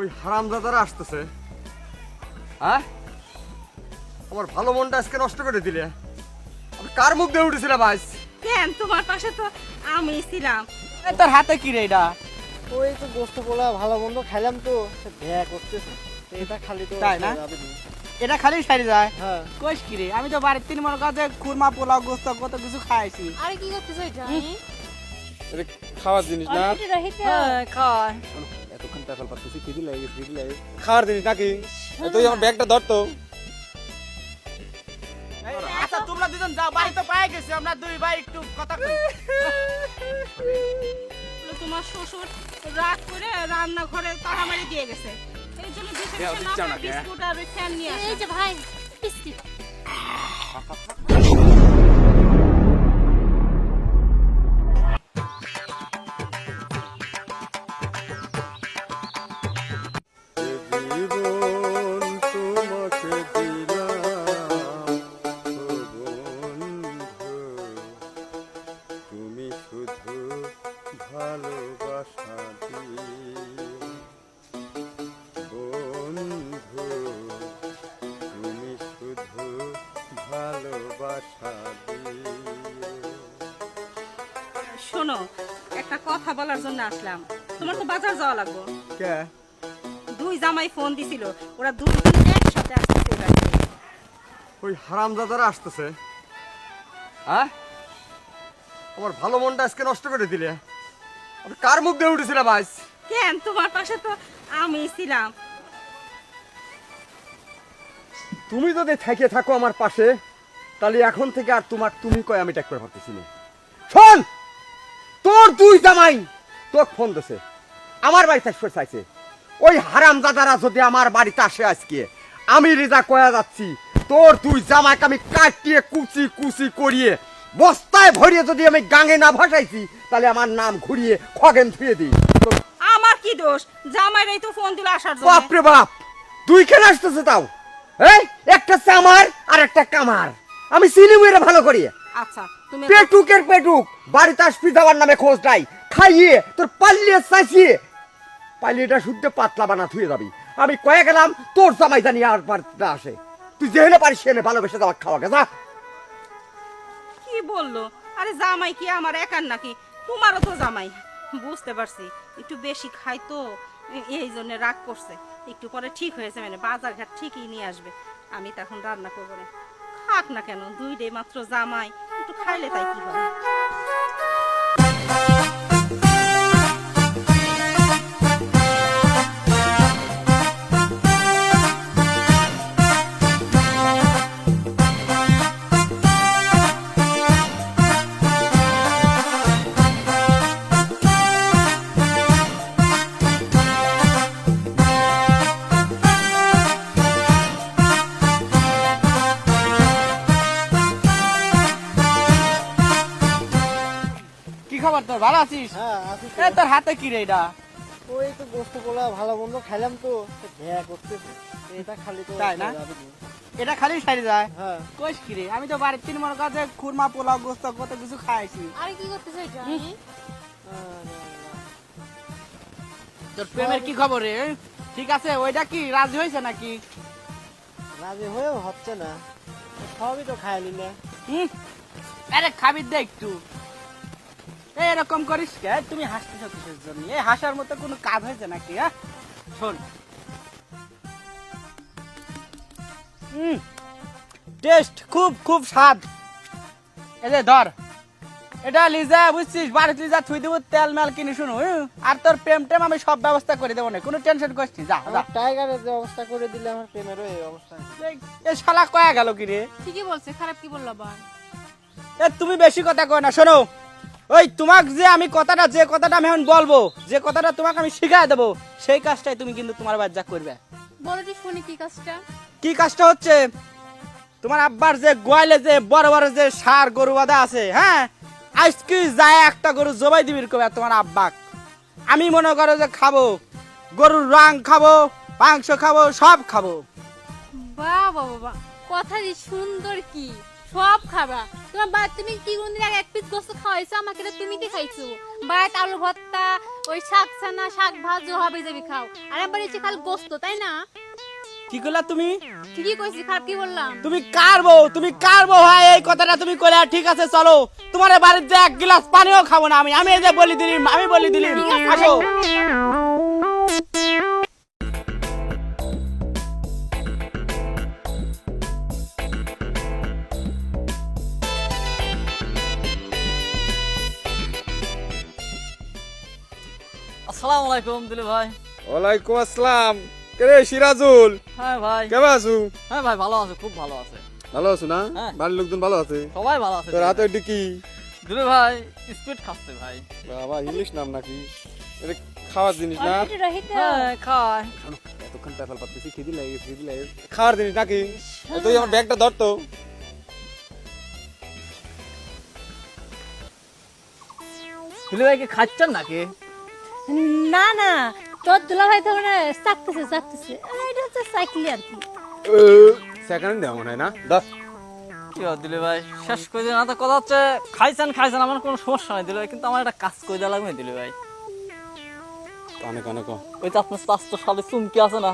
ওই হারামজাদারা আসতেছে। হ্যাঁ? আমার ভালো মনটা আজকে নষ্ট করে দিলে। আমি কার মুখ দিয়ে উঠেছিলাম আজ? কেন? তোমার পাশে তো আমি ছিলাম। এ, তোর হাতে কি রে এটা? ওই তো গোস্ত পোলা ভালো মন্দ খাইলাম তো। ভ্যা করতেছে। এটা খালি তো তাই না? এটা খালি সারি যায়? হ্যাঁ। কইস কি রে? আমি তো বাড়ির তিন মনে কাছে খুরমা পোলাও গোস্ত কত কিছু খাইছি। আরে কি করতেছ এটা? এটা খাওয়ার জিনিস না? হ্যাঁ, কর এতক্ষণ টাকাল পাচ্ছি খিদি লাগে খিদি লাগে খাওয়ার জিনিস নাকি? তুই আমার ব্যাগটা ধর তো। আচ্ছা তোমরা দুজন যাও বাড়ি তো পাই গেছি আমরা দুই ভাই একটু কথা তোমার শ্বশুর রাত করে রান্নাঘরে তাড়া মারি দিয়ে গেছে। এই জন্য কে? বিস্কুট আর ফ্যান নিয়ে এই যে ভাই বিস্কিট। আসলাম। তোমার তো বাজার যাওয়া লাগবে। কে? দুই জামাই ফোন দিছিল ওরা দুজন একসাথে আসতেছে ওই হারামজাদারা আসতেছে। হ্যাঁ? আমার ভালো মনটা আজকে নষ্ট করে দিলে। আমি কার মুখ দিয়ে উঠেছিলাম আজ? কেন? তোমার পাশে তো আমি ছিলাম। তুমি যদি থেকে থাকো আমার পাশে তাহলে এখন থেকে আর তোমার তুমি কয় আমি ট্যাক করে ভাবতেছি না। শোন! তোর দুই জামাই তোর ফোন দিছে। আমার বাড়িতে আসতে চাইছে। ওই হারামজাদারা যদি আমার বাড়িতে আসে আজকে আমি রেজা কয়া যাচ্ছি তোর তুই জামাইকে আমি কাটিয়ে কুচি কুচি করিয়ে বস্তায় ভরিয়ে যদি আমি গাঙে না ভাসাইছি তাহলে আমার নাম ঘুরিয়ে খগেন ধুয়ে দিই। আমার কি দোষ? জামাইরাই তো ফোন দিল আসার জন্য। বাপরে বাপ তুই কেন আসতেছে তাও। এই একটা হচ্ছে আমার আর একটা কামার। আমি চিনি ভালো করি আচ্ছা তুমি পেটুকের পেটুক বাড়িতে আসবি যাওয়ার নামে খোঁজ নাই। খাইয়ে তোর পাল্লিয়ে চাইছিয়ে পাল্লিটা শুদ্ধ পাতলা বানা থুয়ে যাবি। আমি কয়ে গেলাম, তোর জামাই জানি আর আসে। তুই যেহেনে পারিস সেনে ভালোবেসে যাওয়া খাওয়া গেছা কি বলল? আরে জামাই কি আমার একার নাকি? তোমারও তো জামাই। বুঝতে পারছি, একটু বেশি খাই তো। এই জন্য রাগ করছে। একটু পরে ঠিক হয়েছে মানে বাজার ঘাট ঠিকই নিয়ে আসবে। আমি তখন রান্না করব না। খাক না কেন, দুইটাই মাত্র জামাই। একটু খাইলে তাই কি হবে আছিস? হ্যাঁ। এ তোর হাতে কি রে এটা? ওই তো গোস্ত পোলা ভালো মন্দ খাইলাম তো। ভ্যা করতেছে। এটা খালি তো তাই না? এটা খালি সারি যায়? হ্যাঁ। কইস কি রে আমি তো বাড়ির তিন মনে কাছে খুরমা পোলাও গোস্ত কত কিছু খাইছি। আরে কি করতেছ এটা? তোর প্রেমের কি খবর রে? ঠিক আছে ওইটা কি রাজি হয়েছে নাকি? রাজি হয়েও হচ্ছে না। সবই তো খাই নিলে। হুম? আরে খাবি দেখ একটু। এরকম করিস কে? তুমি হাসতেছ কিসের জন্য? এই হাসার মতো কোনো কাজ হয়েছে নাকি হ্যাঁ? শোন। টেস্ট খুব খুব স্বাদ। এই যে ধর এটা লিজা বুঝছিস? বাড়িতে লিজা থুই দেবো তেল মেল কিনে শুনু হুম? আর তোর প্রেম টেম আমি সব ব্যবস্থা করে দেবো না। কোনো টেনশন করিস নি, যা যা। টাইগারের যে অবস্থা করে দিলে আমার প্রেমেরও এই অবস্থা। এই- এই শালা কয়া গেল কি রে ঠিকই বলছে খারাপ কি বলল আবার এ তুমি বেশি কথা কয় না শোনো। ওই তোমাক যে আমি কথাটা যে কথাটা আমি এখন বলব যে কথাটা তোমাকে আমি শিখাই দেবো সেই কাজটাই তুমি কিন্তু তোমার বাচ্চা করবে। বলো শুনি কি কাজটা? কি কাজটা হচ্ছে? তোমার আব্বার যে গোয়ালে যে বড় বড় যে সার গরু বাঁধা আছে হ্যাঁ? আজকে যায় একটা গরু জবাই দিবির কবে তোমার আব্বাক? আমি মনে করো যে খাব গরুর রং খাব মাংস খাব সব খাব। বাহ বাবা বাহ কথা যে সুন্দর কি? সব খাবা। তোমার বা তুমি কি কোনদিন আগে এক পিস গোস্ত খাওয়াইছো? আমাকে তো তুমি কি খাইছো? বাড়িতে আলু ভর্তা ওই শাক ছানা শাক ভাজো হবে যাবি খাও। আর একবার এসে খাল গোস্ত তাই না? কি করলা তুমি? ঠিকই কইছি খারাপ কি বললাম? তুমি কার বউ? তুমি কার বউ হয়? এই কথাটা তুমি কইলে ঠিক আছে চলো। তোমার বাড়িতে এক গ্লাস পানিও খাব না আমি। আমি এই যে বলি দিলি আমি বলি দিলি। আসো। আসসালামু আলাইকুম দিলি ভাই। ওয়ালাইকুম আসসালাম। কে সিরাজুল? হ্যাঁ ভাই। কেমন আছো? হ্যাঁ ভাই ভালো আছে খুব ভালো আছে। ভালো আছো না? হ্যাঁ। বাড়ির লোকজন ভালো আছে? সবাই ভালো আছে। তোর হাতে ওইটা কি? দিলি ভাই স্পিড খাচ্ছে ভাই। বাবা ইংলিশ নাম নাকি? এটা খাওয়ার জিনিস না? হ্যাঁ খায়। এতক্ষণ পাচ্ছি খিদি লাগে খিদি লাগে খাওয়ার জিনিস নাকি? তুই আমার ব্যাগটা ধর তো। দিলি ভাই কি খাচ্ছেন নাকি? না না তোর দুলা ভাই তো মানে চাকতেছে চাকতেছে এটা হচ্ছে সাইকেল আর কি। সেকেন্ড দেওয়া মনে হয় না? দশ কি হয় দিলি ভাই শেষ করে দিন তো কথা হচ্ছে। খাইছেন খাইছেন আমার কোনো সমস্যা নাই দিলি ভাই কিন্তু আমার একটা কাজ করে দেওয়া লাগবে দিলি ভাই অনেক অনেক ওই যে আপনার স্বাস্থ্য সালে চুমকি আছে না?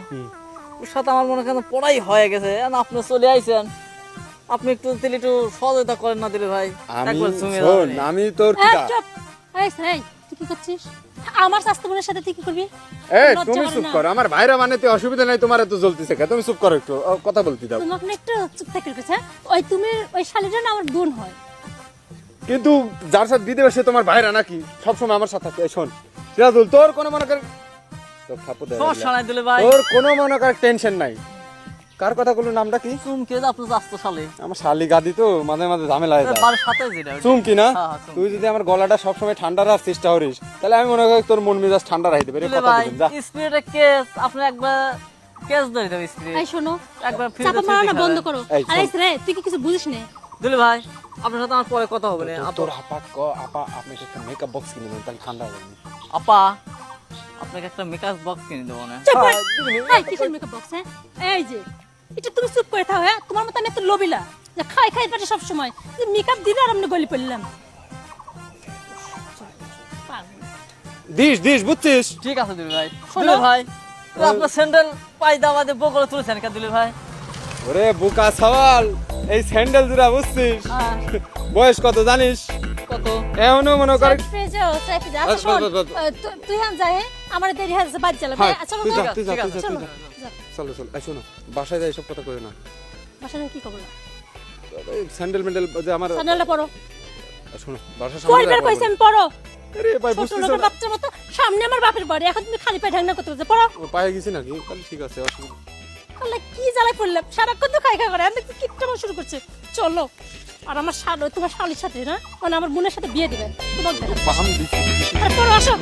ওর সাথে আমার মনে পড়াই হয়ে গেছে। আপনি চলে আইছেন। আপনি একটু দিলে একটু সহযোগিতা করেন না দিলে ভাই আমি তোর এই এই তুই কি করছিস? আমার স্বাস্থ্যবোনের সাথে তুই কি করবি? এই তুমি চুপ করো আমার ভাইরা মানে অসুবিধা নাই তোমার এত জ্বলতেছে কে তুমি চুপ করো একটু ও, কথা বলতে দাও। তুমি আপনি একটু চুপ থেকে রেখেছে ওই তুমি ওই শালিটা না আমার বোন হয়। কিন্তু যার সাথে দিতে সে তোমার ভাইরা নাকি? সবসময় আমার সাথে থাকে এই শোন। সিরাজুল তোর কোনো মনে কর তোর থাপ্পড় দেয়া লাগলে। তোর কোনো মনে কর টেনশন নাই। কার কথা বলল নামটা কি? চুমকি আপনার স্বাস্থ্য সালে আমার শালি গাদি তো মাঝে মাঝে ঝামেলা হয়ে যায়। বাড়ির সাথে যেটা চুমকি না? হ্যাঁ, হ্যাঁ। তুই যদি আমার গলাটা সবসময় ঠান্ডা রাখার চেষ্টা করিস তাহলে আমি মনে করি তোর মন মেজাজ ঠান্ডা রাখতে পারি কথা যা। কেস আপনি একবার কেস ধরে দেবে স্পিরিট এই শোনো একবার ফিরে চাপা মারা না বন্ধ করো। আরে রে তুই কি কিছু বুঝিস না? দিলে ভাই আপনার সাথে আমার পরে কথা হবে না। তোর আপা ক আপা আপনি একটা মেকআপ বক্স কিনে দেন তাহলে ঠান্ডা হবে। আপা আপনাকে একটা মেকআপ বক্স কিনে দেবো না। চুপ! হ্যাঁ, এই কিসের মেকআপ বক্স হ্যাঁ? এই যে এটা তুমি চুপ করে থাও হ্যাঁ? তোমার মতো আমি এত লোভিলা যে খাই খাই পাটে সব সময়। মেকআপ দিলে আর আমি গলি পড়লাম। দিস দিস বুঝছিস? ঠিক আছে দিলে ভাই। শোনো। ভাই আপনার স্যান্ডেল পাই বগলে তুলেছেন কে দিলে ভাই? ওরে বুকা সওয়াল। এই স্যান্ডেল জুরা বুঝছিস? হ্যাঁ, বয়স কত জানিস? কত? মনে করে আচ্ছা আচ্ছা, আচ্ছা, আচ্ছা। তুই হান যায় আমার দেরি হয়েছে বাদ চালাবে হ্যাঁ, আচ্ছা তুই যা, বাবা তুই যা, ঠিক আছে, চলো। চলো শোনো বাসায় যাই সব কথা কই না। বাসা থেকে কি এই স্যান্ডেল মেন্ডেল যে আমার সানালটা পড়ো শোনো বাসার সামনে কইছি আমি? পড়ো আরে ভাই বুঝছিস বাচ্চার মতো সামনে আমার বাপের বাড়ি। এখন তুমি খালি পায়ে ঢাকনা করতে পড়ো পায়ে গেছি নাকি? তাহলে ঠিক আছে অসুবিধা তাহলে কি জ্বালায় পড়লাম? সারাক্ষণ তো খাই খাই করে। আমি শুরু করছে। চলো। আর আমার শাল তোমার শালির সাথে না? মানে আমার বোনের সাথে বিয়ে দিবে। তোমার আসো।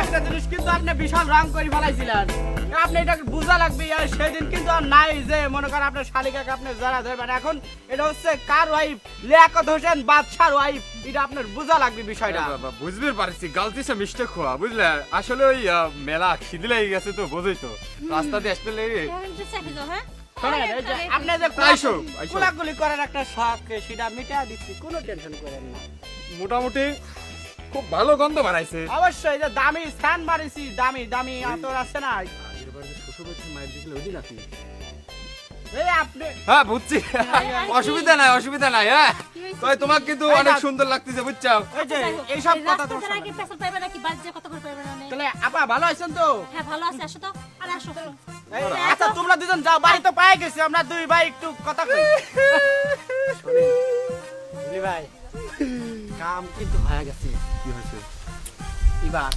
একটা জিনিস কিন্তু আপনি বিশাল রং করে ফেলাইছিলেন। আপনি এটা বোঝা লাগবে আর সেদিন কিন্তু আর নাই যে মনে করেন আপনার শালিকাকে আপনি যারা ধরবেন। এখন এটা হচ্ছে কার ওয়াইফ লিয়াকত হোসেন বাদশার ওয়াইফ এটা আপনার বোঝা লাগবে বিষয়টা। বুঝতে পারছি। গালতিসে মিস্টেক হওয়া বুঝলে? আসলে ওই মেলা খিদে লেগে গেছে তো বোঝই তো। রাস্তা দিয়ে আসতে লেগে হ্যাঁ মোটামুটি খুব ভালো গন্ধ বাড়াইছে অবশ্যই যে দামি স্থান মারিছি দামি দামি আতর আছে না? হ্যাঁ বুঝছি। অসুবিধা নাই অসুবিধা নাই হ্যাঁ। তোমাকে কিন্তু অনেক সুন্দর লাগতেছে বুঝছ? এই যে এইসব কথা তোমার? তাহলে আপা ভালো আছেন তো? হ্যাঁ ভালো আছে আসো তো। আরে আসো। আচ্ছা তোমরা দুজন যাও বাড়ি তো পাই গেছি আমরা দুই ভাই একটু কথা কই। ভাই। কাম কিন্তু হয়ে গেছে। কি হয়েছে? এবার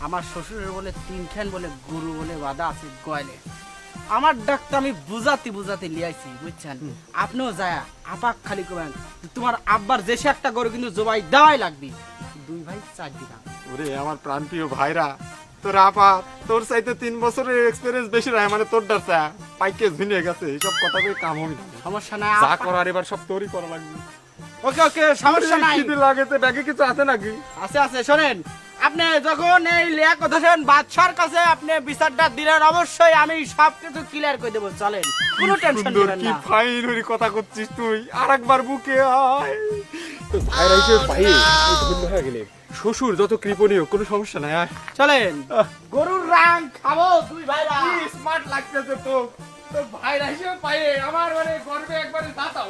আমার শ্বশুরের বলে তিনখান বলে গরু বলে বাধা আছে গয়লে। আমার ডাক্তার আমি বুঝাতে বুঝাতে লিয়াইছি বুঝছেন? আপনিও যায় আপাক খালি করবেন তোমার আব্বার যে একটা গরু কিন্তু জবাই দেওয়াই লাগবে। দুই ভাই চার দিলাম। ওরে আমার প্রাণপ্রিয় ভাইরা তোর আপা তোর চাইতে তিন বছরের এক্সপিরিয়েন্স বেশি রায় মানে তোর ডারসা পাইকে ঝুনিয়ে গেছে এইসব কথা কই কাম হবে সমস্যা নাই যা করার এবার সব তোরই করা লাগবে। ওকে ওকে সমস্যা নাই। খিদে লাগে তো ব্যাগে কিছু আছে নাকি? আছে আছে শোনেন আপনি যখন এই লিয়াকত হোসেন বাদশার কাছে আপনি বিচারটা দিলেন অবশ্যই আমি সব কিছু ক্লিয়ার করে দেবো চলেন। কোনো টেনশন নেবেন কি ফাইন হরি কথা করছিস তুই। আর একবার বুকে আয়। তো এই ধন্য হয়ে গেলে। শ্বশুর যত কৃপণীয় কোনো সমস্যা নাই আয়। চলেন। গরুর রাং খাব দুই ভাইরা। কি স্মার্ট লাগতেছে তো। তো ভাইরা হিসেবে পাইয়ে আমার মানে গর্বে একবারে দাতা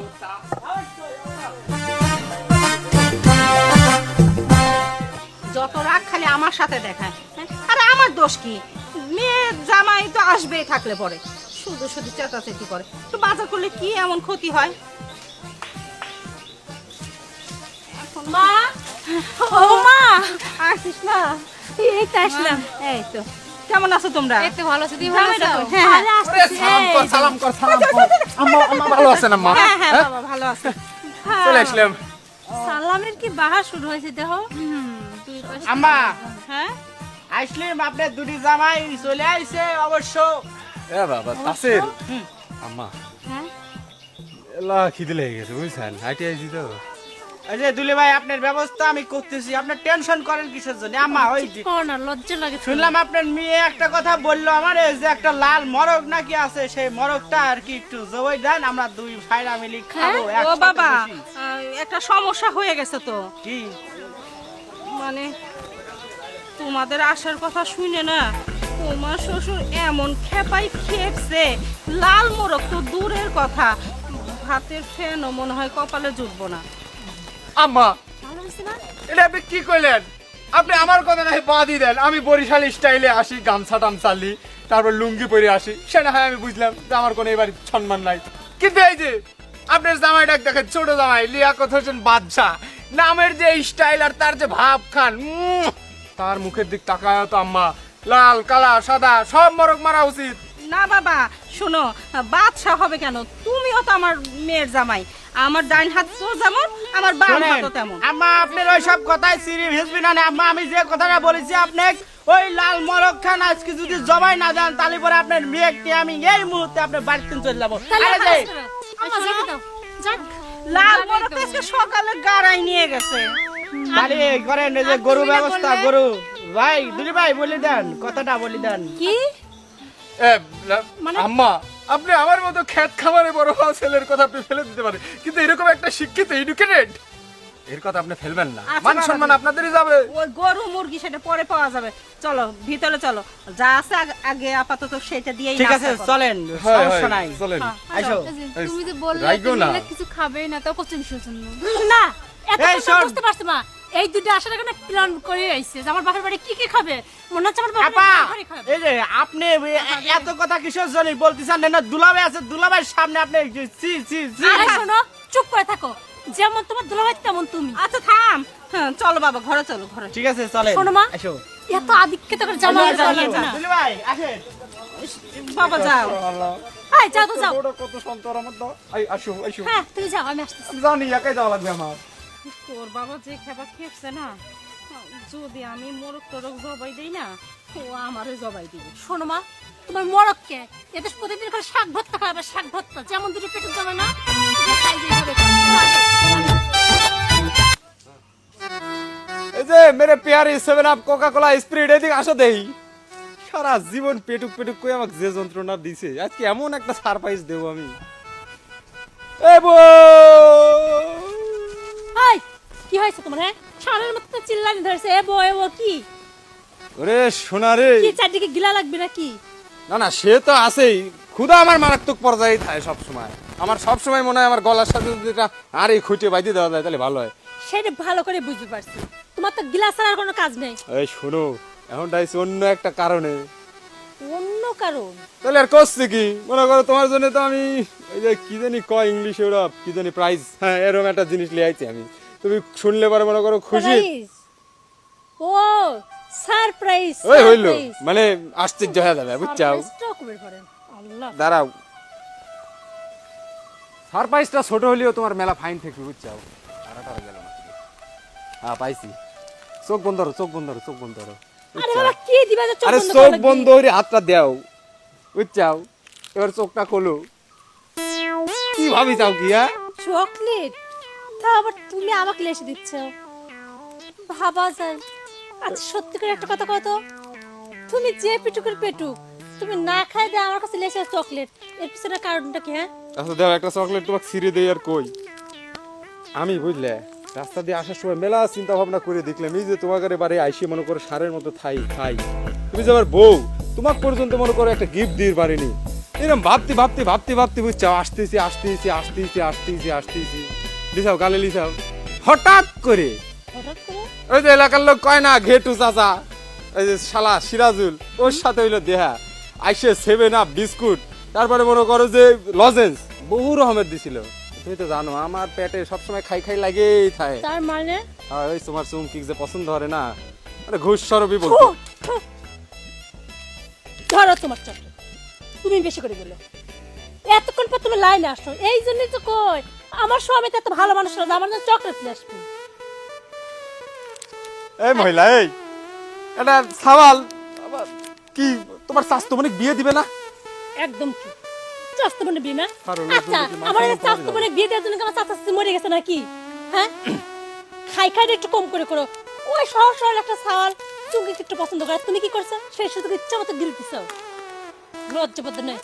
যত রাগ খালি আমার সাথে দেখায় হ্যাঁ? আরে আমার দোষ কি? মেয়ে জামাই তো আসবেই থাকলে পরে। শুধু শুধু চেঁচাচেঁচি করে। তো বাজার করলে কি এমন ক্ষতি হয়? এখন- মা ও মা! আসিস না। এই তো আসলাম। এই তো। কেমন আছো তোমরা? দেখতে ভালো আছে। তুই ভালো আছো? হ্যাঁ হ্যাঁ। সালাম কর সালাম কর সালাম কর। আম্মা আম্মা ভালো আছে না মা হ্যাঁ হ্যাঁ? বাবা ভালো আছে। চলে আসলাম। সালামের কি বাহার শুরু হয়েছে দেখো। আম্মা! হ্যাঁ? আসলিম আপনার দুটি জামাই চলে আইছে অবশ্য। এ বাবা তাসির। আম্মা। হ্যাঁ? এলা খিদে লেগে গেছে বুঝছেন? হাইটে আইছি তো। এই যে দুলি ভাই আপনার ব্যবস্থা আমি করতেছি। আপনার টেনশন করেন কিসের জন্য? আম্মা ওই না লজ্জা লাগে শুনলাম আপনার মেয়ে একটা কথা বলল আমার যে একটা লাল মরগ নাকি আছে সেই মরগটা আর কি একটু জবাই দেন আমরা দুই ভাইরা মিলি খাব ও বাবা একটা সমস্যা হয়ে গেছে তো। কি? মানে তোমাদের আসার কথা শুনে না তোমার শ্বশুর এমন খেপাই খেপছে। লাল মোরগ তো দূরের কথা। ভাতের ফ্যানও মনে হয় কপালে জুটবো না। আম্মা। এটা আপনি কি কইলেন? আপনি আমার কথা নাই বাদই দেন। আমি বরিশাল স্টাইলে আসি, গামছা টামছা লি, তারপর লুঙ্গি পরে আসি। সে না হয় আমি বুঝলাম যে আমার কোনো এবার সম্মান নাই। কিন্তু এই যে, আপনার জামাইটা দেখেন, ছোট জামাই লিয়াকত হোসেন বাদশা নামের যে স্টাইল আর তার যে ভাব খান তার মুখের দিক তাকায় তো আম্মা। লাল, কালা, সাদা, সব মরক মারা উচিত। না বাবা শোনো বাদশা হবে কেন? তুমিও তো আমার মেয়ের জামাই। আমার ডাইন হাত তো যেমন আমার বাম শোনেন, হাতও তেমন। আম্মা আপনার ওই সব কথাই সিরি ভেসবি না আম্মা আমি যে কথাটা বলেছি আপনাকে ওই লাল মরগ খান আজকে যদি জবাই না দেন তাহলে পরে আপনার মেয়েকে আমি এই মুহূর্তে আপনার বাড়িতে চলে যাব। লাল মোরগ তো। আজকে সকালে গাড়াই নিয়ে গেছে। তাহলে করেন এই যে গরু ব্যবস্থা গরু। ভাই দুলি ভাই বলে দেন কথাটা বলে দেন। কি? আম্মা আপনি আমার মতো খ্যাত খামারে বড় হওয়া ছেলের কথা আপনি ফেলে দিতে পারেন। কিন্তু এরকম একটা শিক্ষিত এডুকেটেড এর কথা আপনি ফেলবেন না। আচ্ছা, মান সম্মান আপনাদেরই যাবে। ওই গরু মুরগি সেটা পরে পাওয়া যাবে। চলো ভিতরে চলো। যা আছে আগে- আপাতত সেটা দিয়েই ঠিক আছে চলেন সমস্যা নাই। চলেন। আইসো এই যে, এই, তুমি যে বললে তুমি কিছু খাবে না তাও বিষয় জন্য। না এত। বুঝতে পারছ মা এই দুটো আসার এখানে প্ল্যান করে আইছে যে আমার বাপের বাড়ি কি কি খাবে? মনে হচ্ছে আমার বাপের বাড়ি খাবে। এই যে আপনি এত কথা কিসের জন্য বলতেছেন? না দুলাভাই আছে দুলাভাইয়ের সামনে আপনি সি সি সি আরে শোনো চুপ করে থাকো। যেমন তোমার দুলাভাই তেমন তুমি। আচ্ছা থাম। হ্যাঁ, চলো বাবা ঘরে চলো ঘরে ঠিক আছে চলেন। শোনো মা। আসো। এত আদিক্ষিত করে জামা চলো, চলো, জ্বালিয়ে না দুলাভাই আসেন। বাবা যাও। এই যাও তো যাও। কত সন্তর আমার দাও আই আসো আসো। হ্যাঁ তুমি যাও আমি আসতেছি। জানি একাই যাওয়া লাগবে আমার। তোর বাবা যে খেপা খেপছে না যদি আমি মোরগ টোরক জবাই দেই না ও আমারে জবাই দিবে। শোনো মা তোমার মরককে এদের প্রতিদিন করে শাক ভর্তা খাবে শাক ভর্তা যেমন দুটো পেটে জমে না। এই যে মেরে পেয়ারি Seven Up Coca Cola Sprite এদিকে আসো দেই। সারা জীবন পেটুক পেটুক করে আমাকে যে যন্ত্রণা দিছে। আজকে এমন একটা সারপ্রাইজ দেবো আমি। এ বউ! এই, কি হয়েছে তোমার হ্যাঁ? সারের মতো চিল্লানি ধরেছে এ বো এ বো কি? ওরে সোনা রে। কি চারদিকে গিলা লাগবে নাকি? না না সে তো আছেই। ক্ষুধা আমার মারাত্মক পর্যায়ে থাকে সব সময় আমার সব সময় মনে হয় আমার গলার সাথে যদি এটা আর এই খুঁটে বাইতে দেওয়া যায় তাহলে ভালো হয়। সেটা ভালো করে বুঝতে পারছি। তোমার তো গিলা ছাড়ার কোনো কাজ নেই। এই শোনো এখন ডাইছে অন্য একটা কারণে। অন্য কারণ? তাহলে আর করছে কি? মনে করো তোমার জন্য তো আমি এই যে কি জানি কয় ইংলিশ ওরা কি জানি প্রাইজ হ্যাঁ এরকম একটা জিনিস লিয়ে আইছি আমি। তুমি শুনলে পরে মনে করো খুশি? ও সারপ্রাইজ ওই হইল। মানে আশ্চর্য হয়ে যাবে বুঝছাও? দাঁড়াও। সারপ্রাইজটা ছোট হলেও তোমার মেলা ফাইন থাকবে বুঝছাও? হয়ে গেল না হ্যাঁ পাইছি। চোখ বন্ধ চোখ বন্ধ চোখ বন্ধ আরে বাবা কি দিবা যে চোখ আরে চোখ বন্ধ করে হাতটা দাও বুঝছাও? এবার চোখটা খোলো। কি ভাবি চাও কি হ্যাঁ? চকলেট? তা আবার তুমি আমাকে লেসে দিচ্ছ। ভাবা যায়। আচ্ছা সত্যি করে একটা কথা কত তুমি যে পেটুকের পেটুক তুমি না খাই দিয়ে আমার কাছে লেসে চকলেট। এর পিছনে কারণটা কি হ্যাঁ? আচ্ছা দাও একটা চকলেট তোমাকে ছিঁড়ে দেই আর কই। আমি বুঝলে? রাস্তা দিয়ে আসার সময় মেলা চিন্তা ভাবনা করে দেখলাম এই যে তোমাদের বাড়ি আইসি মনে করো সারের মতো থাই খাই। তুমি যে আমার বউ তোমাকে পর্যন্ত মনে করো একটা গিফট দিয়ে পারিনি এরকম ভাবতে ভাবতে ভাবতে ভাবতে বুঝছ আসতেছি আসতেছি আসতেছি আসতেছি আসতেছি। লিসাও গালে লিসাও। হঠাৎ করে হঠাৎ করে? ওই যে এলাকার লোক কয় না ঘেটু চাচা ওই যে শালা সিরাজুল ওর সাথে হইল দেহা। আইসে সেভেন আপ বিস্কুট তারপরে মনে করো যে লজেন্স বহু রকমের দিছিল। তুমি তো জানো আমার পেটে সবসময় খাই খাই লাগেই থাকে। তার মানে? আর ওই তোমার চুমকি যে পছন্দ হয় না আরে ঘুষ সরবি বলতো। ধরো তোমার চকলেট তুমি বেশি করে গেলে এতক্ষণ পর তুমি লাইনে আসছো এই জন্যই তো কই আমার স্বামী তো এত ভালো মানুষ না আমার জন্য চকলেট নিয়ে আসবে। এই মহিলা এই এটা সাওয়াল। কি তোমার স্বাস্থ্য মানে বিয়ে দিবে না? একদম চুপ। বিয়ে না? আচ্ছা আমার বিয়ে দেওয়ার জন্য আমার চাচা মরে গেছে নাকি? হ্যাঁ? খাই খাই একটু কম করে করো। ওই সহজ সরল একটা সাওয়াল একটু পছন্দ করে। তুমি কি করছ? সেই শুধু ইচ্ছা মতো দিল দিছো। নয়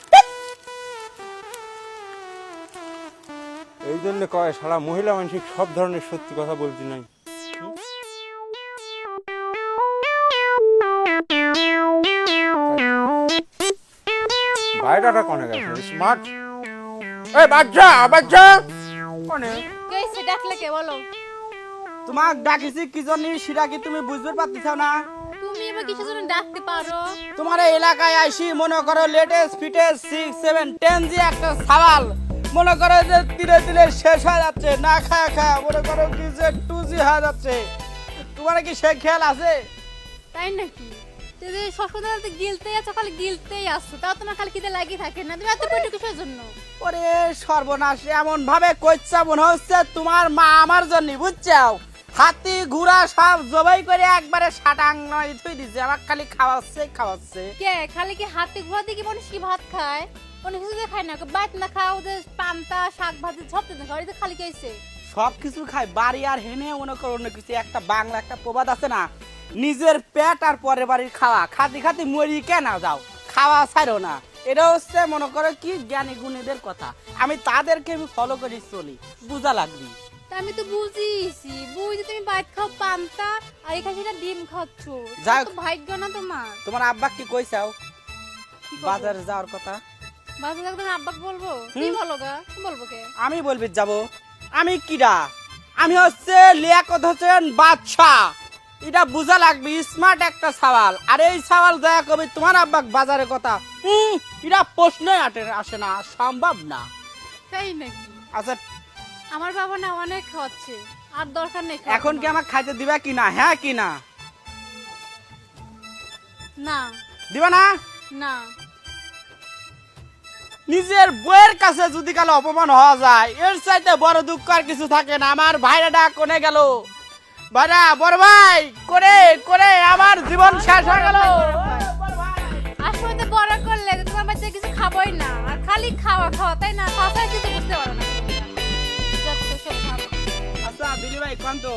এই জন্য কয় সারা মহিলা মানসিক সব ধরনের সত্যি কথা বলছি নাই। বাইরেটা কনে গেছে? স্মার্ট এই বাচ্চা বাচ্চা। কনে? কে সে ডাকলে কে বলো? তোমাক ডাকিছি কি জন্য সেটা কি তুমি বুঝতে পারতেছ না? তুমি এবার কিছু জন্য ডাকতে পারো? তোমার এলাকায় আইসি মনে করো latest fittest six seven ten G একটা সাওয়াল মনে করো যে তিলে তিলে শেষ হয়ে যাচ্ছে না খায় খায় মনে করো কি যে টু জি হয়ে যাচ্ছে। তোমার কি সে খেয়াল আছে? তাই নাকি? যে গিলতেই আছো খালি গিলতেই আসছো তাও তোমার খালি খিদে লাগিয়ে থাকে না তুমি এত পেটু কিসের জন্য। ওরে সর্বনাশ এমন ভাবে কইছা মনে হচ্ছে তোমার মা আমার জন্য বুঝছ হাতি ঘোড়া সব জবাই করে একবারে সাটাং নয় থুই দিছে আমার খালি খাওয়াচ্ছে খাওয়াচ্ছে। কে? খালি কি হাতে ঘোরা দিয়ে কি মানুষ কি ভাত খায়? অনেক কিছু দিয়ে খায় না বাইত না খাও যে পান্তা শাক ভাজি সব দিন খাও এটা খালি খাইছে। সব কিছু খায় বাড়ি আর হেনে মনে করো অন্য কিছু একটা বাংলা একটা প্রবাদ আছে না নিজের পেট আর পরের বাড়ির খাওয়া। খাতে খাতে মরি কেন যাও খাওয়া ছাড়ো না। এটা হচ্ছে মনে করো কি জ্ঞানী গুণীদের কথা। আমি তাদেরকে আমি ফলো করে চলি। বুঝা লাগবি? আমি তো বুঝিছি বুঝি তুমি বাইত খাও পান্তা আর এখানে সেটা ডিম খাচ্ছ। তো ভাগ্য না তোমার। তোমার আব্বা কি কইছাও বাজারে যাওয়ার কথা। থাকতে আমি আব্বাকে বলব? কি বলো গা। বলব কে? আমি বলবি যাব। আমি কিরা আমি হচ্ছে লিয়াকত হোসেন বাদশাহ। এটা বুঝা লাগবে স্মার্ট একটা সওয়াল। আর এই সওয়াল দয়া কবি তোমার আব্বাক বাজারের কথা। হুম এটা প্রশ্নই আটে আসে না সম্ভব না। তাই নাকি? আচ্ছা। আমার বাবা না অনেক খাওয়াচ্ছে আর দরকার নেই এখন কি আমাকে খাইতে দিবা কি না? হ্যাঁ কি না? না। দিবা না? না। নিজের বইয়ের কাছে যদি কালে অপমান হওয়া যায় এর চাইতে বড় দুঃখ আর কিছু থাকে না। আমার ভাইরা ডাক কোনে গেল? ভাইরা বড় ভাই করে করে আমার জীবন শেষ হয়ে গেল। আসলে তো বড় করলে তো তোমার বাচ্চা কিছু খাবোই না। আর খালি খাওয়া খাওয়া তাই না? খাওয়া কিছু বুঝতে পারো না। আচ্ছা ভাই কোন তো?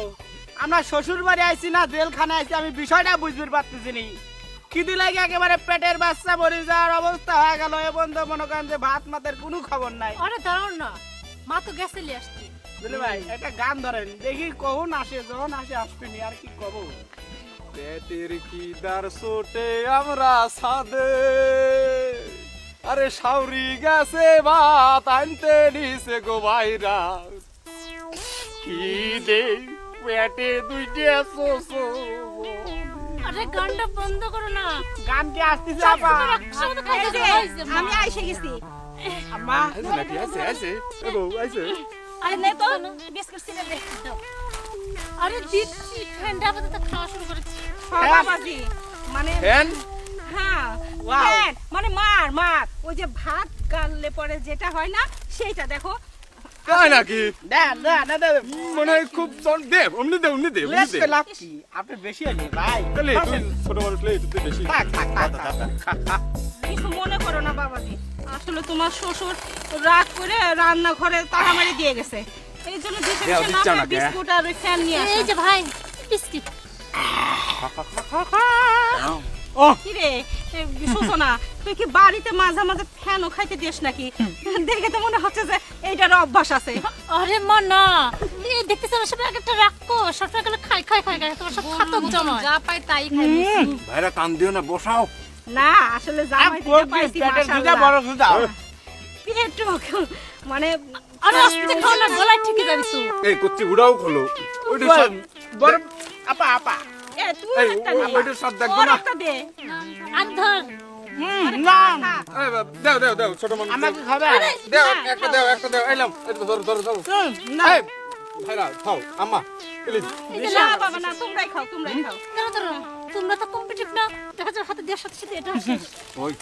আমরা শ্বশুর বাড়ি আইছি না জেলখানে আইছি আমি বিষয়টা বুঝতে পারতেছি নি। খিদি লাগে একেবারে পেটের বাচ্চা মরে যাওয়ার অবস্থা হয়ে গেল। এবং তো মনে করেন যে ভাত মাতের কোনো খবর নাই। আরে দাঁড়াও না মা তো গেছে আসছি। দিলি ভাই? একটা গান ধরেন দেখি কখন আসে যখন আসে আসবেনি আর কি কব? পেটের কি দার সোটে আমরা সাদে আরে সাউরি গেছে ভাত আনতে নিছে গো ভাইরা। কি দে পেটে দুইটে সোসো আরে গানটা বন্ধ করো না। গান কি আসতেছে আপা। আমি আইসে গেছি। আম্মা? আছে আছে এ বউ আছে আরে নে তো। বিস্কুট সিনে দে আরে দিচ্ছি ঠান্ডা আপাতত খাওয়া শুরু করেছি। হ্যাঁ, বাবাজি মানে ফ্যান? হ্যাঁ. হ্যাঁ, মানে মার মার। ওই যে ভাত গাললে পরে যেটা হয় না সেইটা দেখো। তাই নাকি? মনে হয় খুব দে অমনি দে অমনি দে আপনি বেশি হয়নি ভাই। তাহলে ছোট মানুষ একটু বেশি। কিছু মনে করো না বাবাজি। আসলে তোমার শ্বশুর রাগ করে রান্নাঘরে তাড়ামারি দিয়ে গেছে। এই জন্য কে? বিস্কুট আর ফ্যান নিয়ে এই যে ভাই বিস্কিট। কি রে? সুসনা তুই কি বাড়িতে মাঝে মাঝে ফ্যানও খাইতে দিস নাকি? দেখে তো মনে হচ্ছে যে এইটার অভ্যাস আছে। আরে মা না এই দেখতেছ একটা রাখো সবসময় খাই খাই খাই খাই তোমার সব খাতো জমা যা পাই তাই খাই ভাইরা কান দিও না বসাও। না আসলে জামাই থেকে পাইছি মাশাআল্লাহ। পেটুক মানে আরে আস্তে খাও না গলায় ঠিকই যাবি তো। এই কুচ্চি বুড়াও খোলো ওইটা সব বড় আপা আপা। এ তুই একটা দে। ওইটা সব দেখব না। একটা দে। আর ধর। দেও দেও দেও ছোট মানুষ। আমাকে খাবে? দেও একটা দেও একটা দেও এলাম এটা ধরো ধরো ধরো। না। ভাইরা খাও আম্মা প্লিজ। না বাবা না তোমরাই খাও তোমরাই খাও। ধরো ধরো। তোমরা তো কম্পিটিভ না দেখা যাচ্ছে হাতে দেওয়ার সাথে সাথে এটা ওই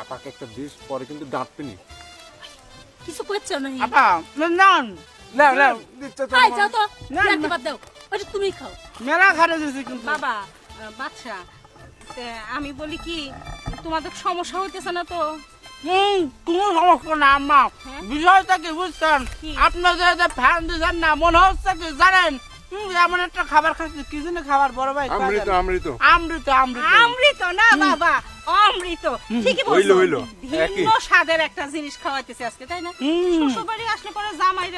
আপাকে একটা দিস পরে কিন্তু ডাঁটতেনি কিছু করছ না আপা না নাও নাও দিচ্ছে তো যাও তো না, বাদ দাও। ওটা তুমি খাও। মেলা খারে দিয়েছি কিন্তু। বাবা বাচ্চা আমি বলি কি তোমাদের সমস্যা হইতেছে না তো? হুম কোনো সমস্যা না আম্মা হ্যাঁ? বিষয়টা কি বুঝছেন? কি? যে ফ্যান দিয়েছেন না মনে হচ্ছে কি জানেন? এমন একটা খাবার খাচ্ছি কি জন্য খাবার বড় ভাই যাবে? আমৃত। আমৃত আমৃত। অমৃত না বাবা অমৃত। ঠিকই বলছো। হইল, ভিন্ন স্বাদের একটা জিনিস খাওয়াইতেছে আজকে তাই না? হুম। শ্বশুর বাড়ি আসলে পরে জামাই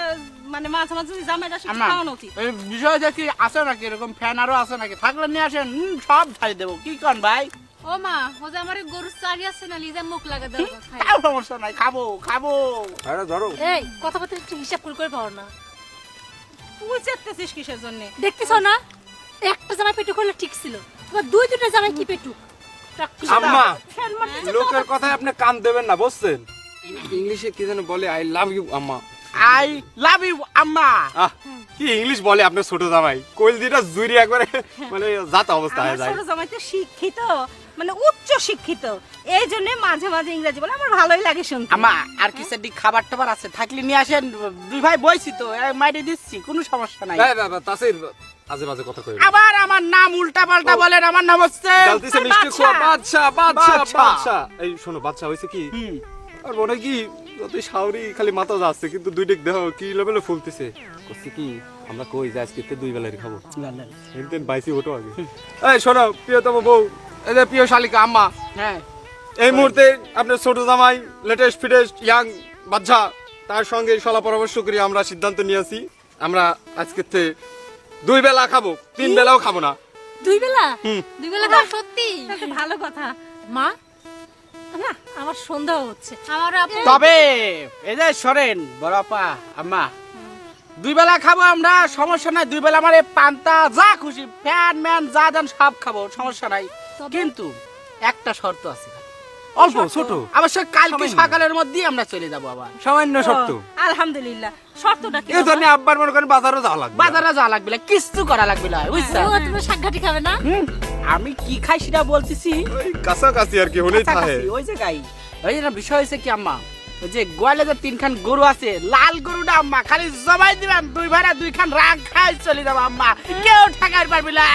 মানে মাঝে মাঝে জামাই আসলে আম্মা খাওয়ানো উচিত। এই বিষয়টা কি আছে নাকি? এরকম ফ্যান আরও আছে নাকি? থাকলে নিয়ে আসেন। সব ছাড়ি দেবো। কি কন ভাই? ও মা ও যে আমার গরু চারি আছে না লিজা মুখ লাগা দাও খাই সমস্যা নাই। খাব খাব। ধরো। এই কথাবার্তা একটু হিসাব করে করে পাও না তুই চেপতেছিস কিসের জন্য? দেখতেছো না? একটা জামাই পেটুক হলে ঠিক ছিল। তোমার দুই দুটো জামাই কি পেটুক? আম্মা লোকের কথায় আপনি কান দেবেন না বুঝছেন? ইংলিশে কি যেন বলে আই লাভ ইউ আম্মা আই লাভ ইউ আম্মা। আহ কি ইংলিশ বলে আপনার ছোট জামাই? কোয়েল দিটা জুরি একবারে মানে যাত অবস্থা হয়ে যায়। ছোট জামাই তো শিক্ষিত। মানে উচ্চ শিক্ষিত। এই জন্য মাঝে মাঝে ইংরেজি বলে আমার ভালোই লাগে শুনতে। আম্মা আর কি সেটি খাবার টাবার আছে? থাকলে নিয়ে আসেন। দুই ভাই বইছি তো মাইরে দিচ্ছি কোনো সমস্যা নাই। এই বাবা তাসির আজে বাজে কথা কই আবার আমার নাম উল্টা পাল্টা বলেন আমার নাম হচ্ছে আর মিষ্টি খোয়া বাদশা বাদশা বাদশা। এই শোনো বাদশা হইছে কি। আর মনে কি যতই শাওরি খালি মাথা যাচ্ছে কিন্তু দুই দিক দেহ কি লেভেলে ফুলতেছে? করছে কি? আমরা কই যে আজকে দুই বেলারই খাব? হেনতেন বাইসি ওটো আগে। এই শোনো প্রিয়তম বউ এই যে প্রিয় শালিকা আম্মা হ্যাঁ। এই মুহূর্তে আপনার ছোট জামাই লেটেস্ট ফিটেস্ট ইয়াং বাচ্চা তার সঙ্গে সলা পরামর্শ করি আমরা সিদ্ধান্ত নিয়েছি আমরা আজকে থেকে দুই বেলা খাব তিন বেলাও খাব না। দুই বেলা? দুই বেলা খাও সত্যি? ভালো কথা। মা? না আমার সন্দেহ হচ্ছে। আমার তবে এই যে সরেন বড় আপা আম্মা দুই বেলা খাব আমরা সমস্যা নাই দুই বেলা আমার পান্তা যা খুশি ফ্যান ম্যান যা দেন সব খাব সমস্যা নাই। কিন্তু একটা শর্ত আছে অল্প ছোট। অবশ্যই কালকে সকালের মধ্যেই আমরা চলে যাব আবার। সামান্য শর্ত। আলহামদুলিল্লাহ। শর্তটা কি এই জন্য আব্বার মনে করেন বাজারও যাওয়া লাগবে বাজারে যাওয়া লাগবে না কিচ্ছু করা লাগবে না বুঝছ? ও তুমি শাকঘাটি খাবে না? আমি কি খাই সেটা বলতেছি। ওই কাছাকাছি আর কি হলেই থাকে ওই যে গাই। ওই যে বিষয় হয়েছে কি আম্মা? ওই যে গোয়ালে যে তিনখান গরু আছে লাল গরুটা আম্মা খালি জমাই দিলাম দুই ভাড়া দুইখান রাগ খাই চলে যাব আম্মা। কেউ ঠেকাই পারবি না।